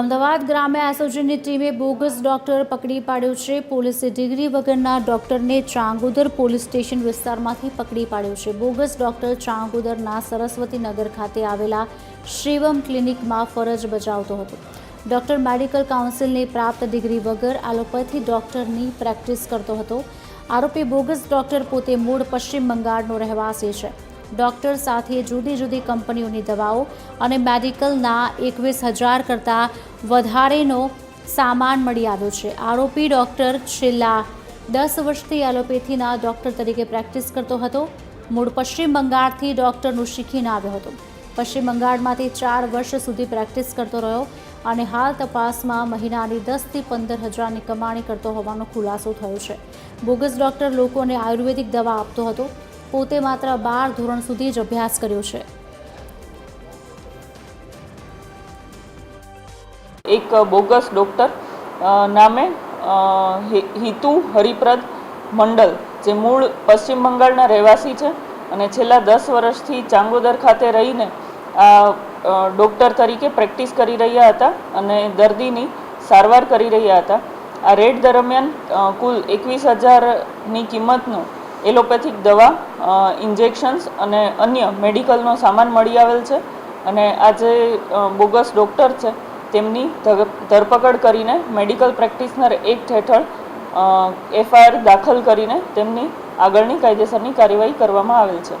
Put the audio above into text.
અમદાવાદ ગ્રામ્ય એસઓજીની ટીમે bogus doctor પકડી પાડ્યો છે. પોલીસે ડિગ્રી વગરના ડોક્ટરને ચાંગોદર પોલીસ સ્ટેશન વિસ્તારમાંથી પકડી પાડ્યો છે. બોગસ ડોક્ટર ચાંગોદરના સરસ્વતીનગર ખાતે આવેલા શિવમ ક્લિનિકમાં ફરજ બજાવતો હતો. ડોક્ટર મેડિકલ કાઉન્સિલની પ્રાપ્ત ડિગ્રી વગર એલોપેથી ડોક્ટરની પ્રેક્ટિસ કરતો હતો. આરોપી બોગસ ડોક્ટર પોતે મૂળ પશ્ચિમ બંગાળનો રહેવાસી છે. ડોક્ટર સાથે જુદી જુદી કંપનીઓની દવાઓ અને મેડિકલના એકવીસ હજાર કરતાં વધારેનો સામાન મળી આવ્યો છે. આરોપી ડોક્ટર છેલ્લા દસ વર્ષથી એલોપેથીના ડોક્ટર તરીકે પ્રેક્ટિસ કરતો હતો. મૂળ પશ્ચિમ બંગાળથી ડોક્ટરનું શીખીને આવ્યો હતો. પશ્ચિમ બંગાળમાંથી ચાર વર્ષ સુધી પ્રેક્ટિસ કરતો રહ્યો અને હાલ તપાસમાં મહિનાની દસથી પંદર હજારની કમાણી કરતો હોવાનો ખુલાસો થયો છે. બોગસ ડોક્ટર લોકોને આયુર્વેદિક દવા આપતો હતો. પોતે માત્ર બાર ધોરણ સુધી જ અભ્યાસ કર્યો છે. એક બોગસ ડૉક્ટર નામે હિતુ હરિપ્રદ મંડલ, જે મૂળ પશ્ચિમ બંગાળના રહેવાસી છે અને છેલ્લા દસ વર્ષથી ચાંગોદર ખાતે રહીને આ ડૉક્ટર તરીકે પ્રેક્ટિસ કરી રહ્યા હતા અને દર્દીની સારવાર કરી રહ્યા હતા. આ રેડ દરમિયાન કુલ એકવીસ હજારની કિંમતનું એલોપેથિક દવા ઇન્જેક્શન્સ અને અન્ય મેડિકલનો સામાન મળી આવેલ છે. અને આ જે બોગસ ડૉક્ટર છે, તેમની ધરપકડ કરીને મેડિકલ પ્રેક્ટિશનર એક્ટ હેઠળ એફઆઈઆર દાખલ કરીને તેમની આગળની કાયદેસરની કાર્યવાહી કરવામાં આવેલ છે.